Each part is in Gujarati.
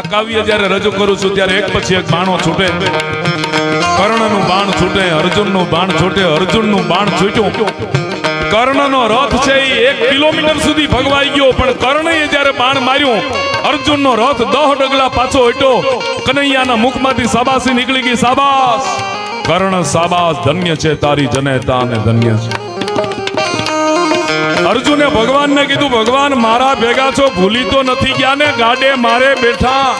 આ કાવ્ય જ્યારે રજૂ કરું છું ત્યારે એક પછી એક બાણો છૂટે. કર્ણનું બાણ છૂટે, અર્જુનનું બાણ છૂટે, અર્જુનનું બાણ છૂટ્યું. કર્ણનો રથ છે એ એક કિલોમીટર સુધી ભગવાઈ ગયો, પણ કર્ણએ જ્યારે બાણ માર્યું, અર્જુનનો રથ દહ ડગલા પાછો હટ્યો. કનૈયાના મુખમાંથી સાબાસી નીકળી ગઈ, સાબાસ. કર્ણ સાબાસ, ધન્ય છે તારી જનેતા અને ધન્ય છે. અર્જુને ભગવાનને કીધું, ભગવાન, મારા ભેગા છો, ભૂલી તો નથી ગયા ને? ગાડે મારે બેઠા.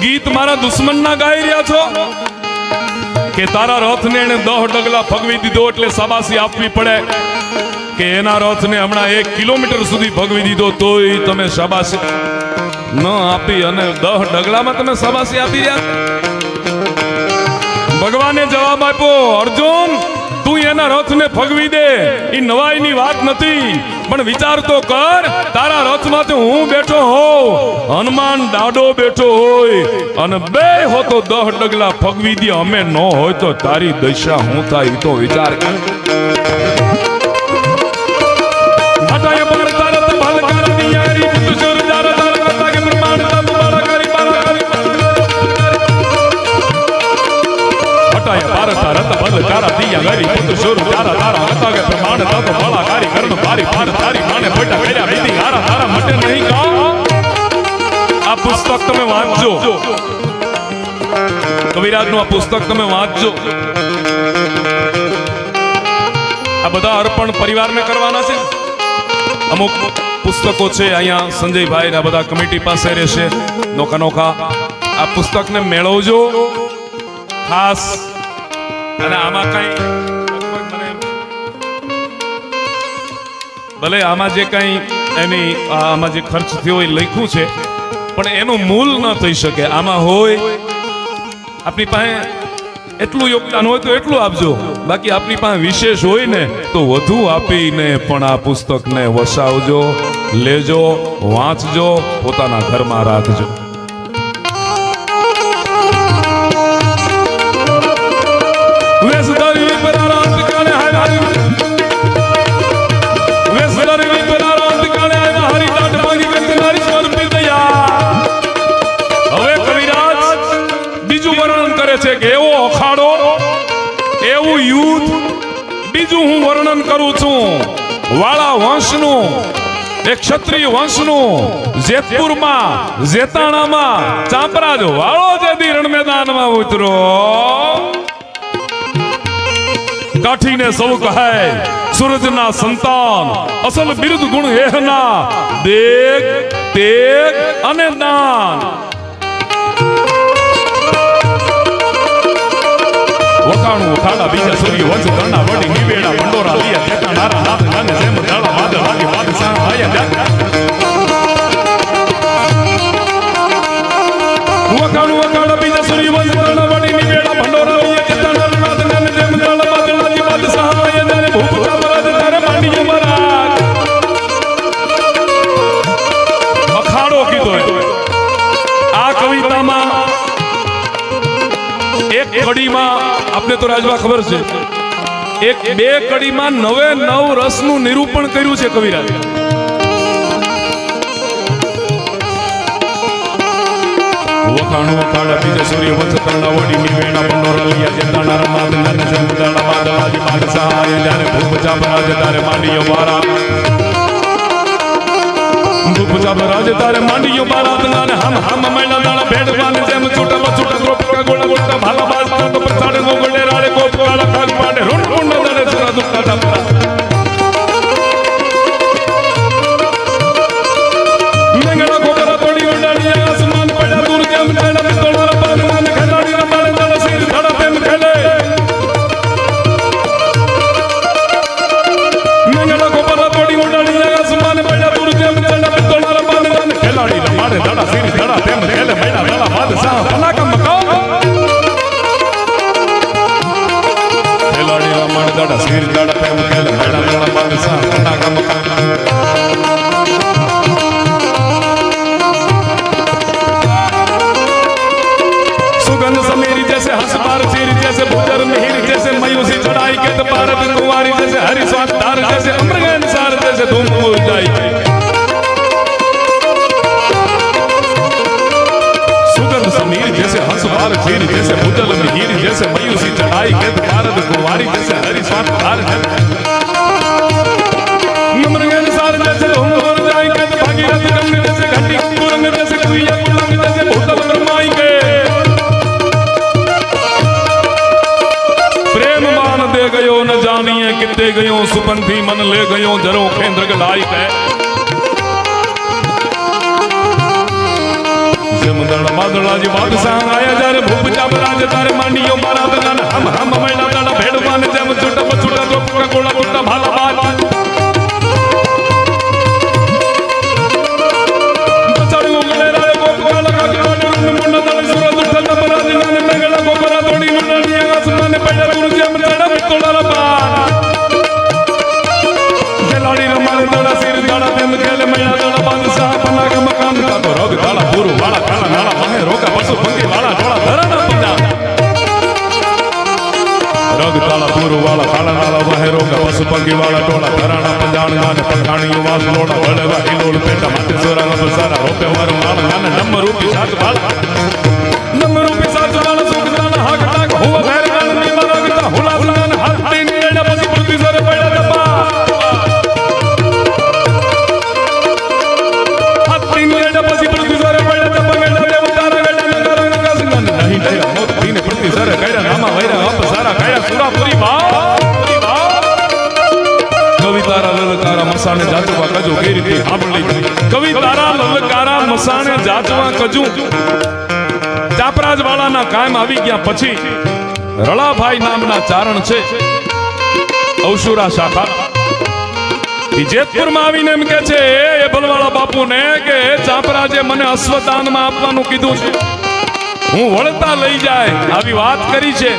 ગીત મારા દુશ્મનના ગાઈ રહ્યા છો? કે તારા રથને એને દહ ડગલા ફગવી દીધો એટલે સાબાસી આપવી પડે? કે એના રથને હમણાં એક કિલોમીટર સુધી ભગવી દીધો, તોય તમે શાબાશી ન આપી અને દહ ડગલામાં તમે શાબાશી આપી રહ્યા ભગવાને જવાબ આપ્યો, અર્જુન, તું એના રથને ફગવી દે. એ નવાઈની વાત નથી, પણ વિચાર તો કર, તારા રથમાંથી હું બેઠો હોઉં, હનુમાન દાડો બેઠો હોય, અને બે હો તો દહ ડગલા ફગવી દે, અમે ન હોય તો તારી દશા હું થાય તો વિચાર કર. આ પુસ્તક તમે વાંચજો. આ બધા અર્પણ પરિવારને કરવાના છે. અમુક પુસ્તકો છે અહીંયા સંજયભાઈ ને બધા કમિટી પાસે રહેશે નોખા નોખા આ પુસ્તકને મેળવજો. ખાસ અને આમાં કઈ ભલે આમાં જે કઈ એની, આમાં જે ખર્ચ થયો એ લખ્યું છે, પણ એનું મૂલ ન થઈ શકે. આમાં હોય આપણી પાસે એટલું યોગદાન હોય તો એટલું આપજો. બાકી આપણી પાસે વિશેષ હોય ને તો વધુ આપીને પણ આ પુસ્તકને વસાવજો, લેજો, વાંચજો, પોતાના ઘરમાં રાખજો. વર્ણન કરું છું. વાળા વંશનું, એક ક્ષત્રિય વંશનું, જેતપુરમાં, જેતાણામાં ચાંપરાજ વાળો જેથી રણ મેદાનમાં ઉતરો. કાઠીને સૌ કહે, સૂરજના સંતાન, અસલ બિરુદ ગુણ એહના, દેગ, તેગ અને દાન. વખાણું ખાડા બીજા સૂર્ય વંશ કરણા વડી નિવેડા મંડોરા લિયા તેટા નારા નાથ ગાને જેમ દાડા માદળ લાગી બાદશાહ આયા આપને તો રાજવા ખબર છે. એક બે કડીમાં નવે નવ રસનું નિરૂપણ કર્યું છે કવિરાજ. તારે માંડીયો હમ હમ મૈલા ભાલા બાજ તો પ્રસાડે ગોગડે રાડે ગોપ કાળા કાગ પાડે રૂંડ मन सिर दड़ पे मुकल हैड़ा दड़ मन सा हटा कम सुगंध समीर जैसे हसबार चीर जैसे भुजर मिहिर जैसे मयूसी चढ़ाई के दपारत कुंवारी जैसे हरि स्वादार जैसे अमृग अनुसार जैसे धूम उठाई सुगंध समीर जैसे हंसपार चीर जैसे भुजल मिहिर जैसे मयूसी चढ़ाई के दपारत मान दे गयो न जानिए किते गयो सुपंथी मन ले गयो जरो केंद्र गलाई के जमदण बादला जी बादशाह आया जर भूप जब राज तारे मांडियो मारा दन हम हम मैना दन చుట్టము చుట్టము చుట్ట చొక్క కూడా పుట్ట బలవాన్ જાચવા કજો કઈ રીતે સાંભળી કવિ તારા લલકારા મસાણે જાચવા કજુ ચાપરાજ વાળાના કાયમ આવી ગયા પછી રળાભાઈ નામના ચારણ છે અવસુરા શાખા. જેતપુરમાં આવીને એમ કે છે, એ ભલવાળા બાપુને કે ચાપરાજે મને અશ્વદાનમાં આપવાનું કીધું છે. હું વળતા લઈ જાય. આવી વાત કરી છે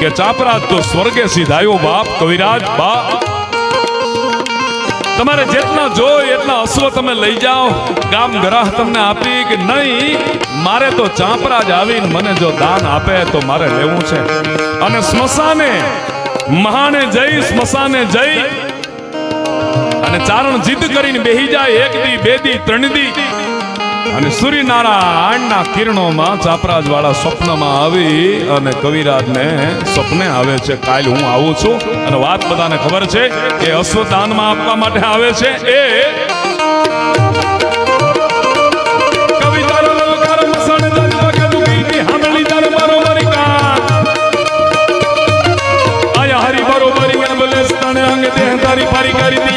કે ચાપરાજ તો સ્વર્ગે સીધાયો બાપ કવિરાજ બા તમારે જેટલા જોઈ એટલા અશ્વ તમે લઈ જાઓ. ગામ ગ્રાહ તમને આપી કે નહીં, મારે તો ચાંપરાજ આવીને મને જો દાન આપે તો મારે લેવું છે. અને સ્મશાને, મહાને જઈ, સ્મશાને જઈ. અને ચારણ જીદ કરીને બેહી જાય, એક દી, બે દી, ત્રણ દી. અને સૂર્યનારાયણના કિરણોમાં ચાપરાજ વાળા સ્વપ્નમાં આવી અને કવિરાજને સ્વપ્ને આવે છે, કાલ હું આવું છું. અને વાત બધાને ખબર છે કે અશ્વદાનમાં આપવા માટે આવે છે એ હરી બરોબરી કરી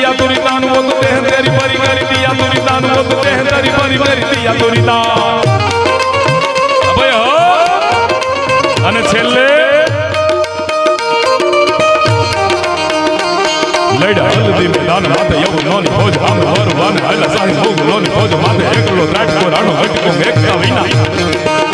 તુરી તાન અભય અને છેલ્લે લડ્યા દી મેદાન માથે યવ નોન ફોજ આમ વર વાન હલા સાહી ભોગ નોન ફોજ માથે એકલો ત્રાટકો રાણો હટકો મેઘતા વિના.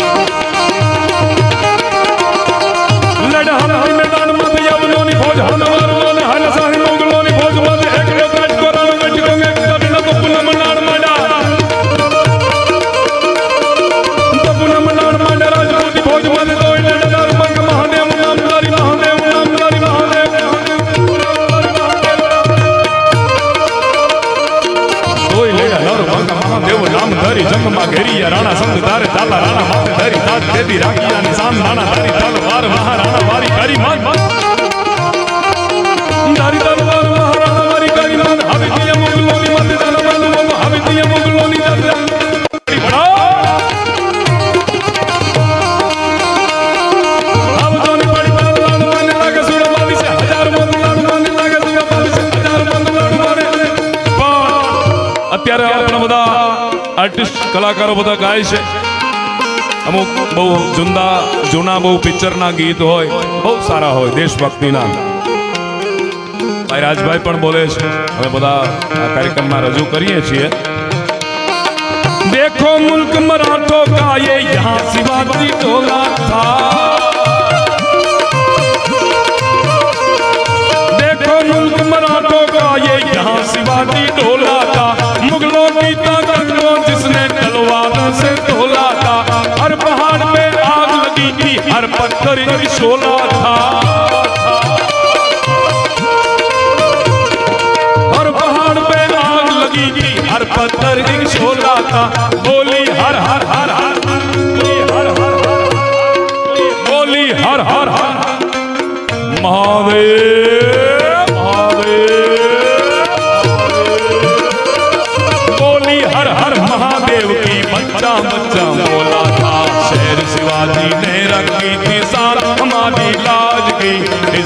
કલાકારો બધા ગાય છે અમુક બહુ જુંદા જૂના બહુ પિક્ચરના ગીત હોય બહુ સારા હોય દેશભક્તિના ભાઈ રાજભાઈ પણ બોલે છે અમે બધા આ કાર્યક્રમમાં રજૂ કરીએ છીએ देखो मुल्क मराठों का ये यहाँ शिवाजी टोला था देखो मुल्क मराठों का ये यहाँ शिवाजी टोला था मुगलों की ताकत पत्थर सोला था। हर पहाड़ पे आग लगी हर पत्थर ही सोला था। बोली हर हर हर हर। बोली हर हर हर। महादेव।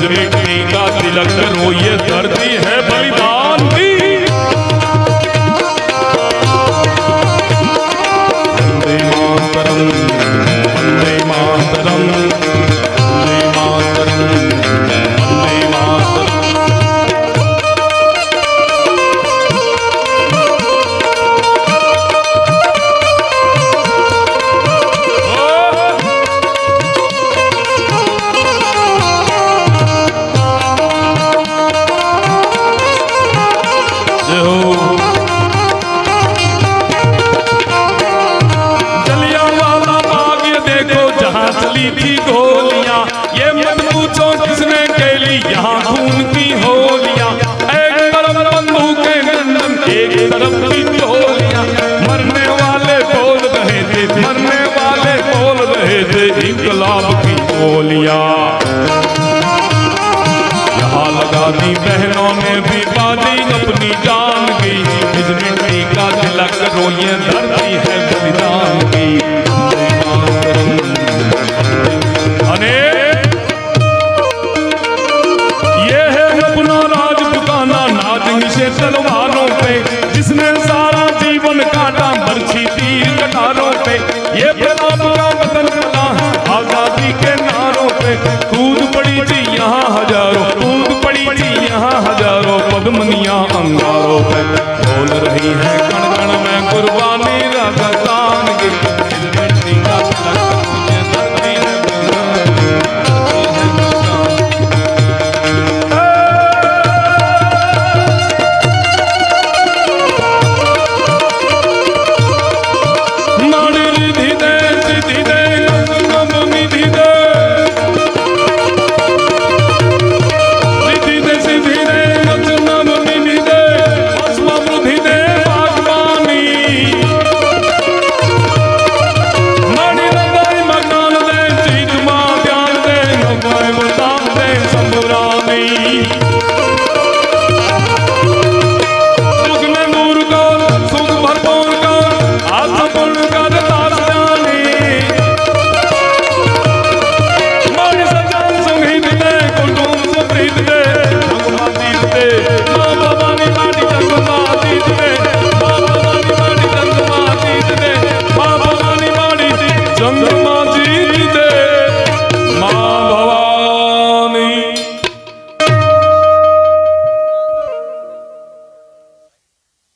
બેટી કા તિલક નો યે ધરતી જોઈએ ધર્મ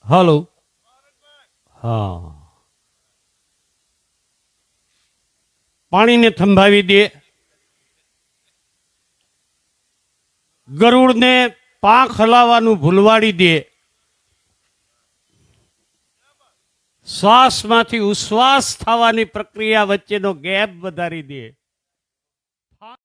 હલો. હા. પાણીને થંભાવી દે. ગરુડને પાંખ હલાવવાનું ભૂલવાડી દે. શ્વાસમાંથી ઉશ્વાસ થવાની પ્રક્રિયા વચ્ચેનો ગેપ વધારી દે.